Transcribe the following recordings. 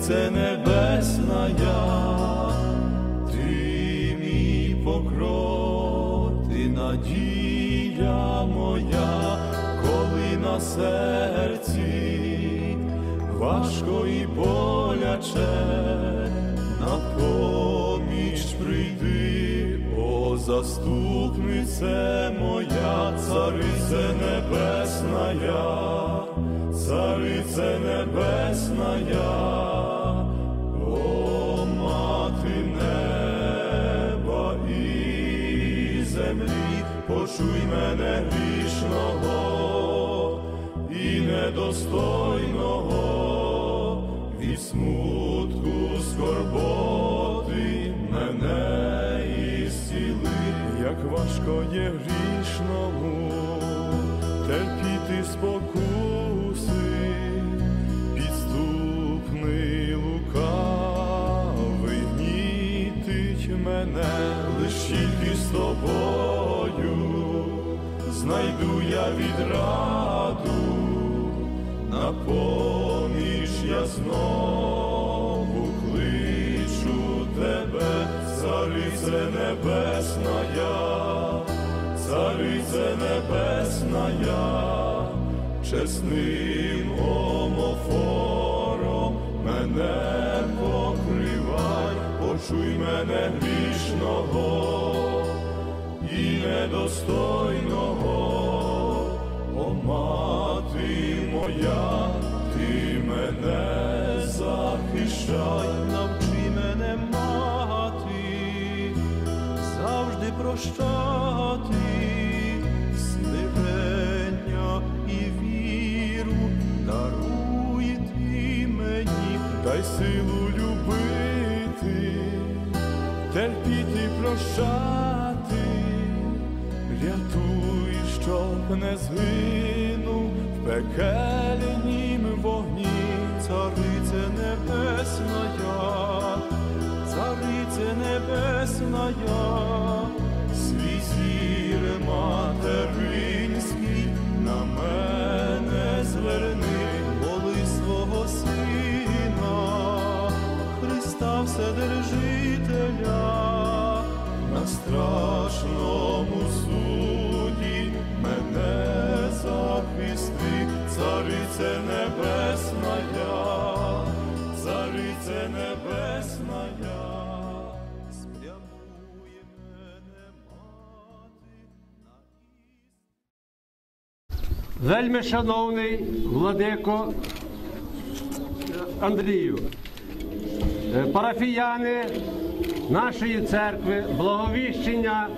царице небесна, ти мій покров, ти надія моя, коли на серці важко і боляче, на поміч прийди, о заступнице моя, царице небесна, царице небесна, о почуй мене грішного і недостойного. Від смутку скорботи мене ісціли, як важко є грішному знайду я відраду, на поміж я знову кличу тебе, царице небесна, царице небесна, я, чесним омофором мене покривай, почуй мене грішного і недостойного, прощати, смирення і віру даруй ти мені, дай силу любити терпіти, прощати, рятуй, щоб не згинув в пекельнім вогні, царице небесна, царице небесна, зір материнський на мене зверни, воли свого сина. Христа Вседержителя, на страшному суді мене захисти, царице небесна, Вельми шановний владико Андрію, е, парафіяни нашої церкви, благовіщення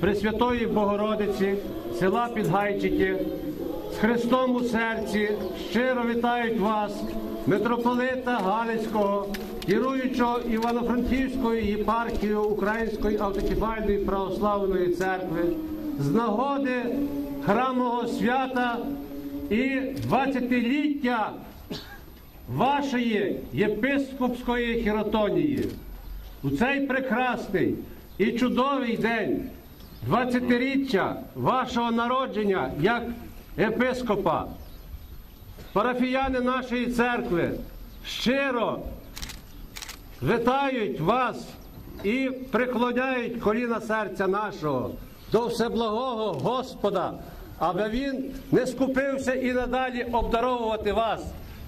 Пресвятої Богородиці, села Підгайчики, з Христом у серці щиро вітають вас, митрополита Галицького, керуючого Івано-Франківською єпархією Української автокефальної православної церкви, з нагоди храмового свята і 20-ліття вашої єпископської хіротонії. У цей прекрасний і чудовий день, 20-річчя вашого народження як єпископа, парафіяни нашої церкви щиро вітають вас і приклоняють коліна серця нашого до всеблагого Господа, аби він не скупився і надалі обдаровувати вас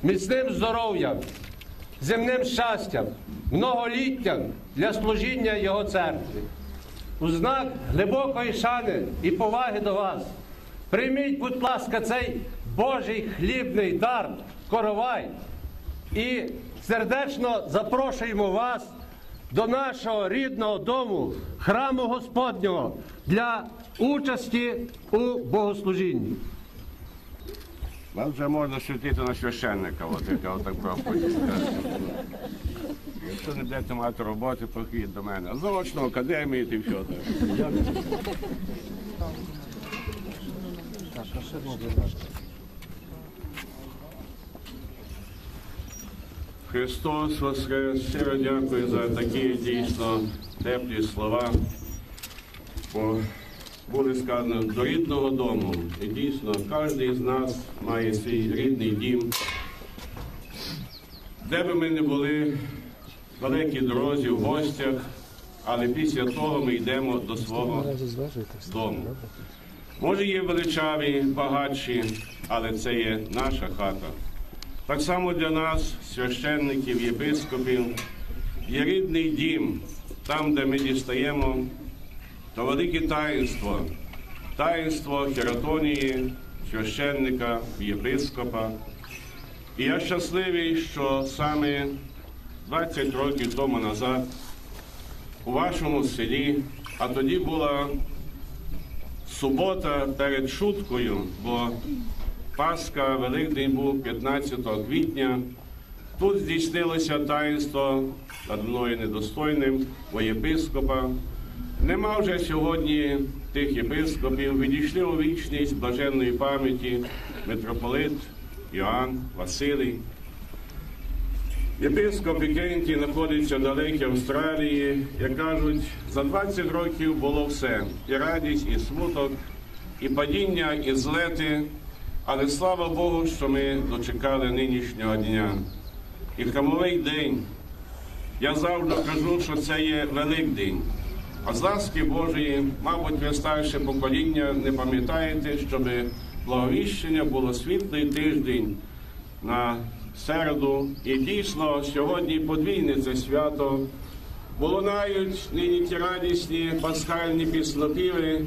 міцним здоров'ям, земним щастям, многоліттям для служіння Його церкви. У знак глибокої шани і поваги до вас. Прийміть, будь ласка, цей Божий хлібний дар, коровай, і сердечно запрошуємо вас до нашого рідного дому, храму Господнього, для участі у богослужінні. Вас вже можна святити на священника, от яка отак проповідь. Якщо не будете мати роботи, приходіть до мене. Заочно академії і все. Так. Христос Воскрес! Щиро дякую за такі дійсно теплі слова. Бо буде сказано до рідного дому. І дійсно кожен з нас має свій рідний дім. де би ми не були в далекій дорозі, в гостях, але після того ми йдемо до свого дому. Може, є величаві, багатші, але це є наша хата. Так само для нас, священників, єпископів, є рідний дім, там, де ми дістаємо то велике таїнство, таїнство хератонії, священника, єпископа. І я щасливий, що саме 20 років тому назад у вашому селі, а тоді була субота перед шуткою, бо Пасха, Великдень був 15 квітня. Тут здійснилося таїнство над мною недостойним бо єпископа. Нема вже сьогодні тих єпископів, відійшли у вічність блаженної пам'яті митрополит Іоанн Василій. Єпископ Вікентій знаходиться в далекій Австралії. Як кажуть, за 20 років було все: і радість, і смуток, і падіння, і злети. Але слава Богу, що ми дочекали нинішнього дня. І храмовий день. Я завжди кажу, що це є Великдень. А з ласки Божої, мабуть, ви старше покоління не пам'ятаєте, щоб благовіщення було світлий тиждень на середу. І дійсно сьогодні подвійне це свято. Бо лунають нині ті радісні пасхальні піснопіви,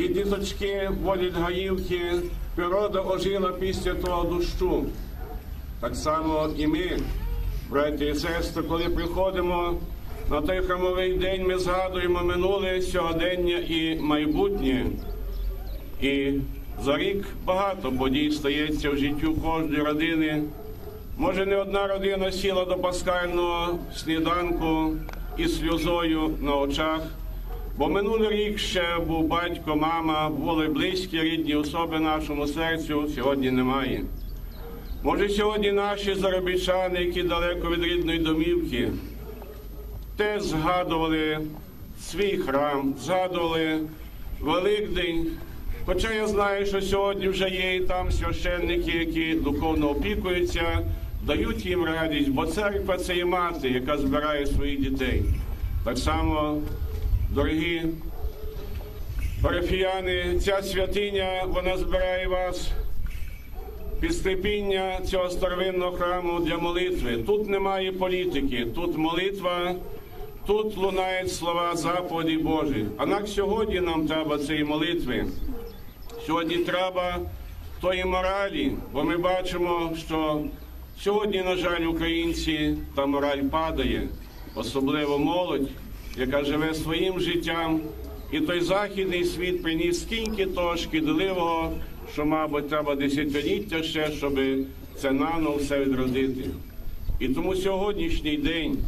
ті діточки водять гаївки, природа ожила після того дощу. Так само і ми, браті і сестри, коли приходимо на той храмовий день, ми згадуємо минуле сьогодення і майбутнє. І за рік багато подій стається в життю кожної родини. Може, не одна родина сіла до пасхального сніданку із сльозою на очах, бо минулий рік ще був батько, мама, були близькі рідні особи нашому серцю, сьогодні немає. Може, сьогодні наші заробітчани, які далеко від рідної домівки, теж згадували свій храм, згадували Великдень. Хоча я знаю, що сьогодні вже є і там священники, які духовно опікуються, дають їм радість, бо церква це і мати, яка збирає своїх дітей. Так само, дорогі парафіяни, ця святиня, вона збирає вас під скрипіння цього старовинного храму для молитви. Тут немає політики, тут молитва, тут лунають слова заповіді Божі. Однак сьогодні нам треба цієї молитви. Сьогодні треба тої моралі, бо ми бачимо, що сьогодні, на жаль, українці та мораль падає, особливо молодь, яка живе своїм життям. І той західний світ приніс скільки того шкідливого, що, мабуть, треба десятиліття ще, щоб це наново все відродити. І тому сьогоднішній день,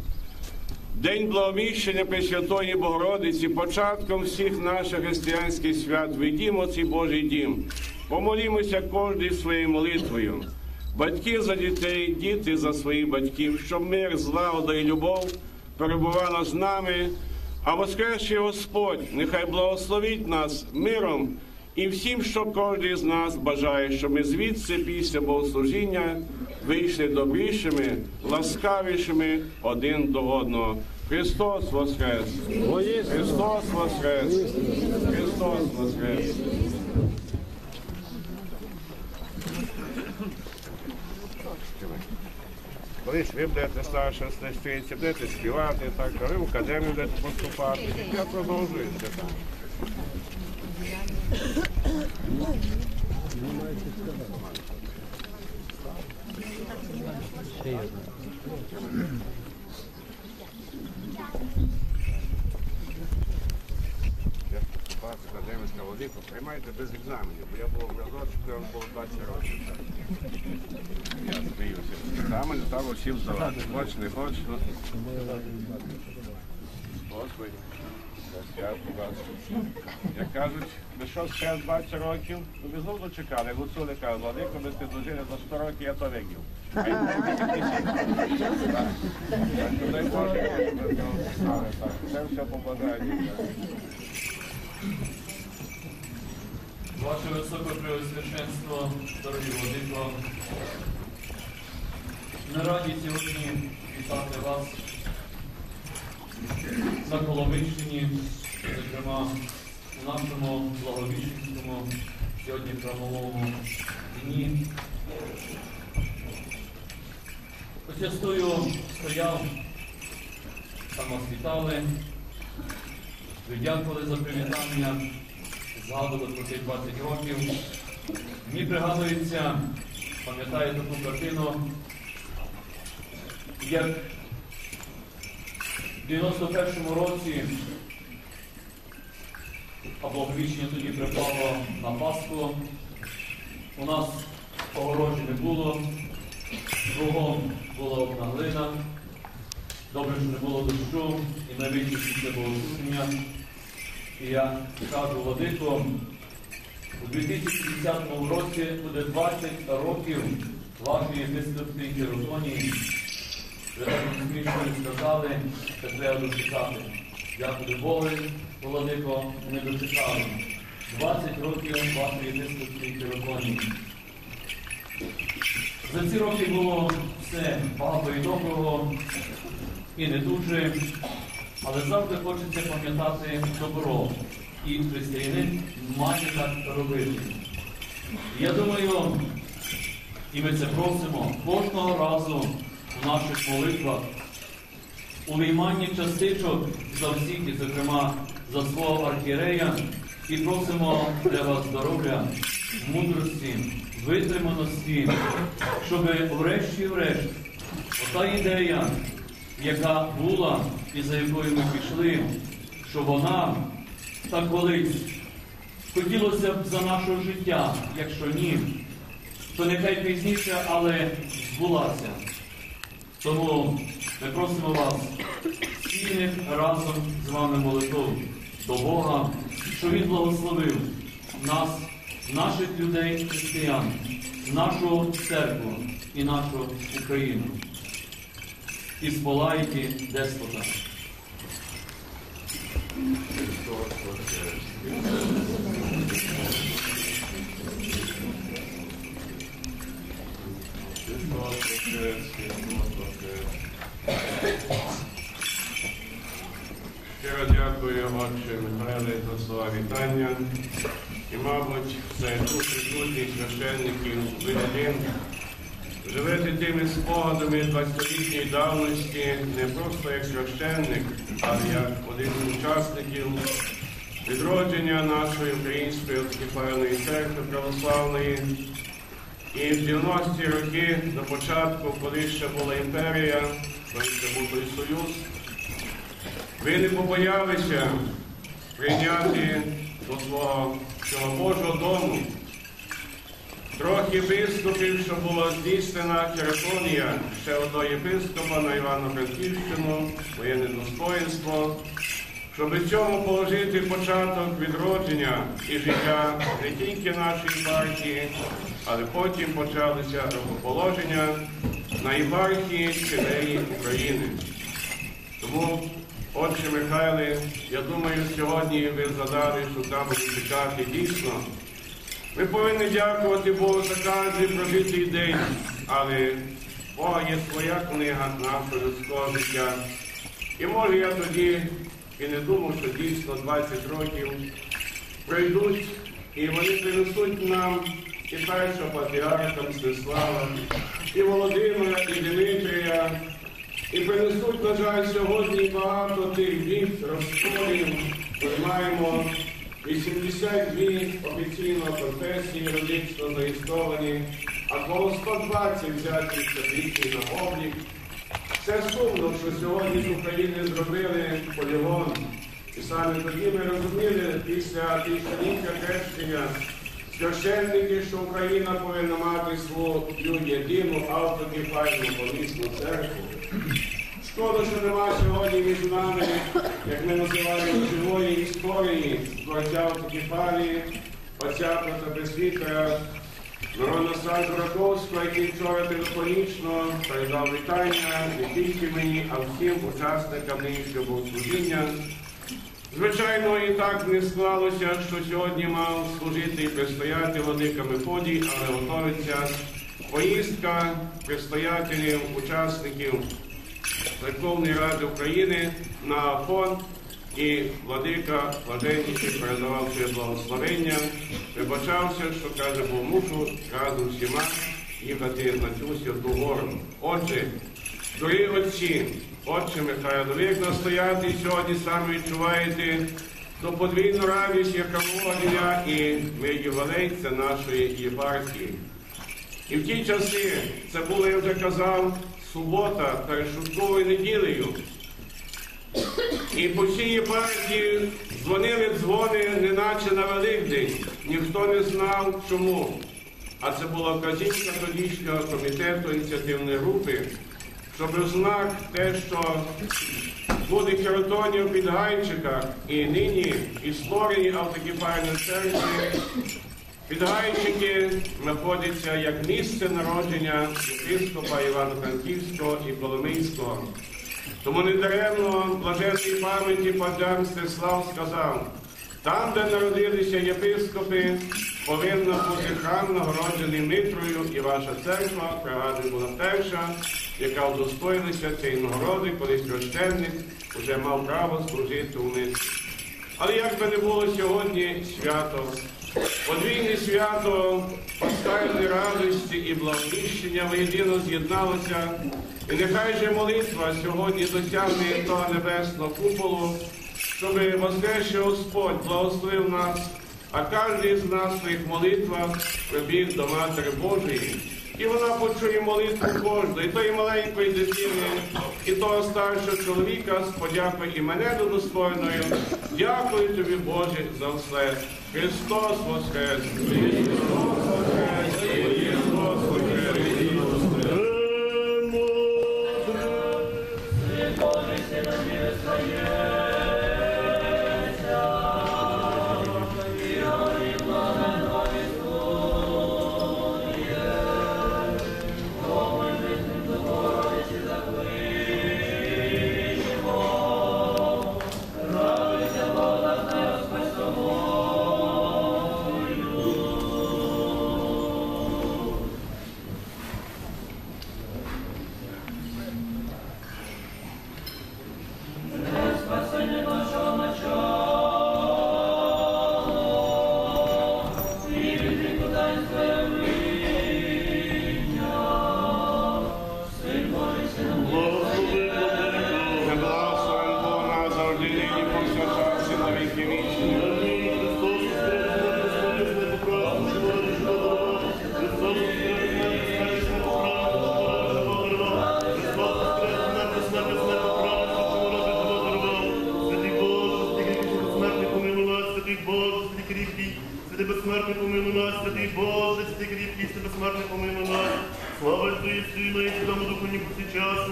день благовіщення Пресвятої Богородиці, початком всіх наших християнських свят, вийдімо цей Божий дім, помолімося кожній своєю молитвою. Батьки за дітей, діти за своїх батьків, щоб мир, злагода і любов перебувала з нами. А воскресший Господь нехай благословить нас миром і всім, що кожен з нас бажає, щоб ми звідси після богослужіння вийшли добрішими, ласкавішими один до одного. Христос Воскрес! Христос Воскрес! Христос Воскрес! Колись ви будете старше священці, будете співати, так, а ви в академію будете поступати. Я продовжую це так. Я поступав в академічна приймайте без екзаменів, бо я був в разочку, було 20 років. Я сміюся. Екзамени там всім здавати. Хоч, не хоч. Господи, вас. Як кажуть, ви що ще 20 років, ну ви знову дочекали. Гуцули кажуть, владико, ви сте дожили до 100 років, я то вигів. Це все побажання. Ваше Високопреосвященство, дорогі владико, Ми раді сьогодні вітати вас. На Коломийщині, зокрема у нашому благовіщенському сьогодні храмовому дні. Ось стояв, там вас вітали, ви дякували за привітання, згадували про ці 20 років. Мені пригадується, пам'ятаю таку картину, як в 91-му році, а благовіщення тоді припало на Пасху, у нас огорожі не було, кругом була одна глина, добре, що не було дощу, і навіть після богослуження. І я кажу Владико, у 2010 році буде 20 років вашої єпископської хіротонії. Ви так смішно сказали, що треба дочекати. Дякую Богу, Владико, ми дочекали. 20 років вашої єпископської хіротонії. За ці роки було все багато і доброго, і не дуже, але завжди хочеться пам'ятати добро. І християнин має так робити. Я думаю, і ми це просимо кожного разу в наших молитвах, у вийманні частичок за всіх, і, зокрема, за свого архієрея, і просимо для вас здоров'я, мудрості, витриманості, щоб врешті-врешт ота ідея, яка була і за якою ми пішли, що вона так колись хотілося б за нашого життя, якщо ні, то нехай пізніше, але збулася. Тому ми просимо вас спільних разом з вами молитов до Бога, що Він благословив нас, наших людей, християн, нашу церкву і нашу Україну. І сполаїті деспота. Щиро дякую, отче Михайле, за слова вітання. І, мабуть, це тут присутніх священників ви один. Живете тими спогадами 20-літньої давності не просто як священник, але як один з учасників відродження нашої української автокефальної церкви православної. І в 90-ті роки до початку, коли ще була імперія, коли ще був союз, ви не побоялися прийняти до свого цього Божого дому трохи єпископів, що була здійснена кератонія ще одного єпископа на Івано-Франківщину, воєнне достоїнство, щоб цьому положити початок відродження і життя не тільки нашої партії, але потім почалися рукоположення на єпархії всієї України. Тому, отче Михайле, я думаю, сьогодні ви задали, що там чекати дійсно. Ми повинні дякувати Богу за кожний прожитий день, але Бога є своя книга нашого людського життя. І може я тоді і не думав, що дійсно 20 років пройдуть, і вони принесуть нам і першого патріарха Мстислава, і Володимира, і Дмитрія, і принесуть, на жаль, сьогодні багато тих від розколів. Ми маємо 82 офіційно конфесії юридично зареєстровані, а коло 120 взяті статичні на облік. Це сумно, що сьогодні з України зробили полігон. І саме тоді ми розуміли після тисячоліття хрещення священники, що Україна повинна мати свою єдину автокефальну помісну церкву. Шкода, що нема сьогодні між нами, як ми називаємо живої історії, отця автокефалії, отця протопресвітера Мирона Жураковського, який вчора телефонічно передав вітання не тільки мені, а всім учасникам нинішнього богослужіння. Звичайно, і так не склалося, що сьогодні мав служити і предстояти владика Мефодій, але готовиться поїздка предстоятелів, учасників Верховної Ради України на фонд і владика Владенніший передавав своє благословення, вибачався, що каже, бо мушу разом всіма їхати на цю святу гору. Отже, дорогі отці, отче Михайло, ви як настоятель сьогодні саме відчуваєте ту подвійну радість, яка водія і ми ювелейця нашої єпархії. І в ті часи це було, я вже казав, субота перед шутковою неділею. І по всій єпархії дзвонили дзвони, неначе на Великдень. Ніхто не знав чому. А це була вказівка тодішнього комітету ініціативної групи, щоб знак те, що буде херотонів під гайчиках, і нині і створені автокефальні церкви, Підгайчики знаходяться як місце народження єпископа Івано-Франківського і Коломийського. Тому недаремно блаженній пам'яті Паджар Мстислав сказав, там, де народилися єпископи, повинна бути храм нагороджений Митрою, і ваша церква, пригадую, була перша, яка удостоїлася цієї нагороди, коли священник вже мав право служити у Митрі. Але як би не було сьогодні свято, подвійне свято пасхальної радості і благовіщення воєдино з'єдналося. І нехай же молитва сьогодні досягне того небесного куполу, щоб воскресший Господь благословив нас, а кожен з нас в своїх молитвах прибіг до Матері Божої. І вона почує молитву кожної, тої маленької дитини, і того старшого чоловіка з подякою і мене до достойною. Дякую тобі, Боже, за все. Христос Воскрес! Христос Воскрес!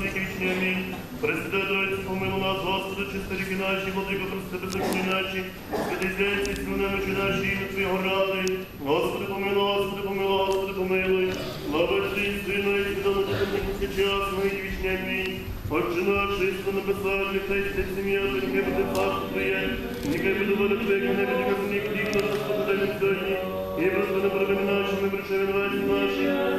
І вічні амінь. Помилуй нас, Господи, чисто ріки наші, владико, бездушні наші, святий зайці, святи ночі наші, ім'я Твоєго ради. Господи, помилуй, Господи, помилуй, Господи, помилуй. Слава і Сину і Святому ні повсякчас, і вічні амінь. Отче наш, що на небесах, нехай святить сім'я, нехай буде царство Твоє, нехай буде воля Твоя, як на небі, і на хліб наш, Господи, дай нам сьогодні. І прости нам провини наші, ми прощаємо винуватці наші,